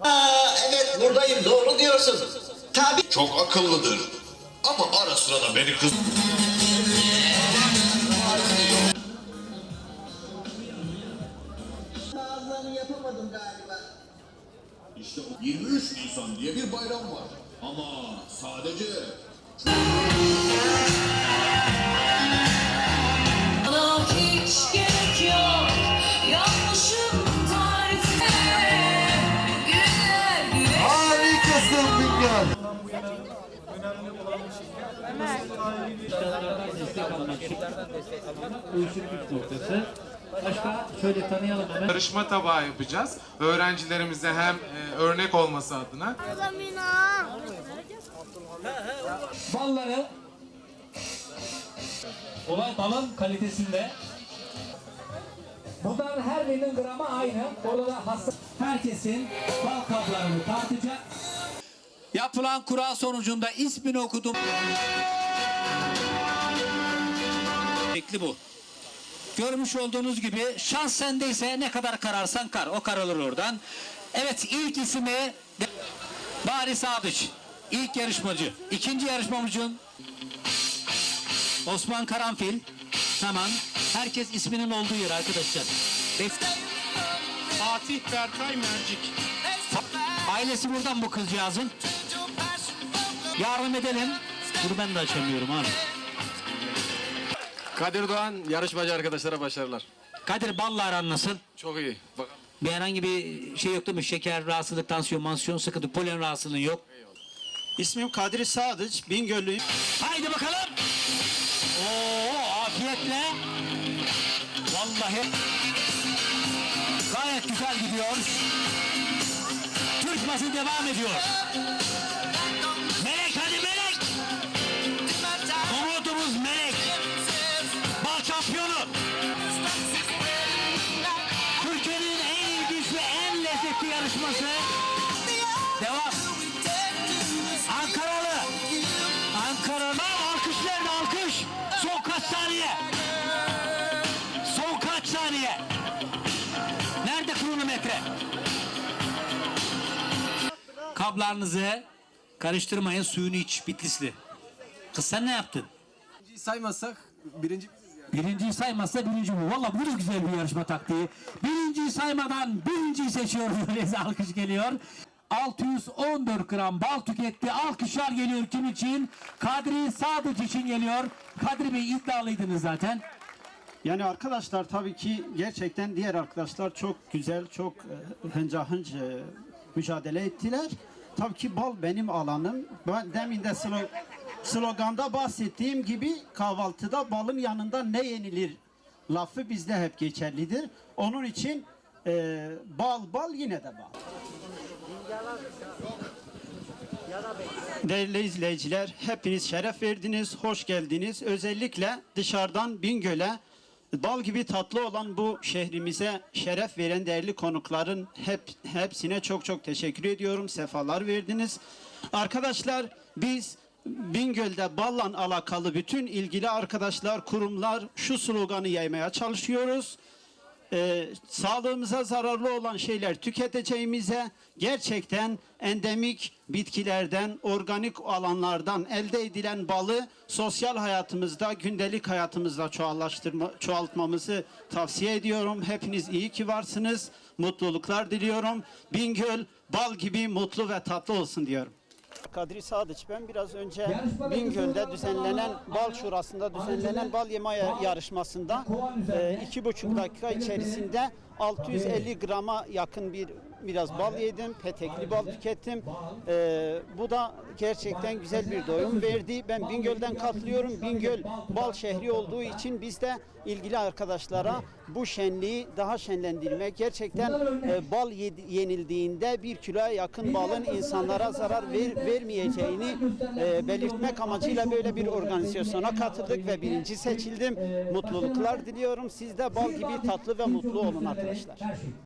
Aa, evet buradayım doğru diyorsun. Tabii. Çok akıllıdır. Ama ara sıra da beni kız... Bazılarını yapamadım galiba. İşte o 23 Nisan diye bir bayram var. Ama sadece Uyuşturucu noktası. Başka şöyle tanıyalım hemen. Yarışma tabağı yapacağız. Öğrencilerimize hem e, örnek olması adına. Balları olay balın kalitesinde. Bunların her birinin gramı aynı. Orada da hasta herkesin bal kaplarını tartacak. Yapılan kura sonucunda ismini okudum. Bekli bu. Görmüş olduğunuz gibi şans sendeyse ne kadar kararsan kar. O karalır oradan. Evet ilk ismi Bari Sadıç. İlk yarışmacı. İkinci yarışmacın Osman Karanfil. Tamam. Herkes isminin olduğu yer arkadaşlar. Fatih Berkay Mercik. Ailesi buradan bu kızcağızın. Yardım edelim. Bunu ben de açamıyorum abi. Kadir Doğan yarışmacı arkadaşlara başarılar. Kadir Balla aran nasıl? Çok iyi. Bak Bir herhangi bir şey yok değil mi? Şeker, rahatsızlık, tansiyon, mansiyon, sıkıntı, polen rahatsızlığı yok. İsmim Kadri Sadıç, Bingöllüyüm. Haydi bakalım. Oo afiyetle. Vallahi gayet güzel gidiyor. Türk bası devam ediyor. Yarışması. Devam. Ankaralı. Ankara'da alkış nerede alkış? Son kaç saniye? Son kaç saniye? Nerede kronometre? Kablarınızı karıştırmayın suyunu iç Bitlisli. Kız sen ne yaptın? saymazsak birinci Birinciyi saymazsa birinci bu. Valla bu da güzel bir yarışma taktiği. Birinciyi saymadan birinciyi seçiyor. Böylece alkış geliyor. 614 gram bal tüketti. Alkışlar geliyor kim için? Kadri Sadıç için geliyor. Kadri Bey iddialıydınız zaten. Yani arkadaşlar tabii ki gerçekten diğer arkadaşlar çok güzel, çok e, hınca hınç e, mücadele ettiler. Tabii ki bal benim alanım. Ben demin de slo- sloganda bahsettiğim gibi kahvaltıda balın yanında ne yenilir lafı bizde hep geçerlidir. Onun için e, bal bal yine de bal. Değerli izleyiciler, hepiniz şeref verdiniz, hoş geldiniz. Özellikle dışarıdan Bingöl'e bal gibi tatlı olan bu şehrimize şeref veren değerli konukların hep hepsine çok çok teşekkür ediyorum. Sefalar verdiniz. Arkadaşlar biz Bingöl'de balla alakalı bütün ilgili arkadaşlar, kurumlar şu sloganı yaymaya çalışıyoruz e, sağlığımıza zararlı olan şeyler tüketeceğimize gerçekten endemik bitkilerden, organik alanlardan elde edilen balı sosyal hayatımızda, gündelik hayatımızda çoğaltmamızı tavsiye ediyorum. Hepiniz iyi ki varsınız. Mutluluklar diliyorum. Bingöl bal gibi mutlu ve tatlı olsun diyorum. Kadri Sadıç ben biraz önce Bingöl'de düzenlenen bal şurasında düzenlenen bal yema ya- yarışmasında e, iki buçuk dakika içerisinde 650 grama yakın bir biraz bal yedim, petekli bal tükettim. E, bu da gerçekten güzel bir doyum verdi. Ben Bingöl'den katılıyorum. Bingöl bal şehri olduğu için biz de ilgili arkadaşlara bu şenliği daha şenlendirmek, gerçekten e, bal yenildiğinde bir kiloya yakın balın insanlara zarar ver, vermeyeceğini e, belirtmek amacıyla böyle bir organizasyona katıldık ve birinci seçildim. Mutluluklar diliyorum. Siz de bal gibi tatlı ve mutlu olun arkadaşlar.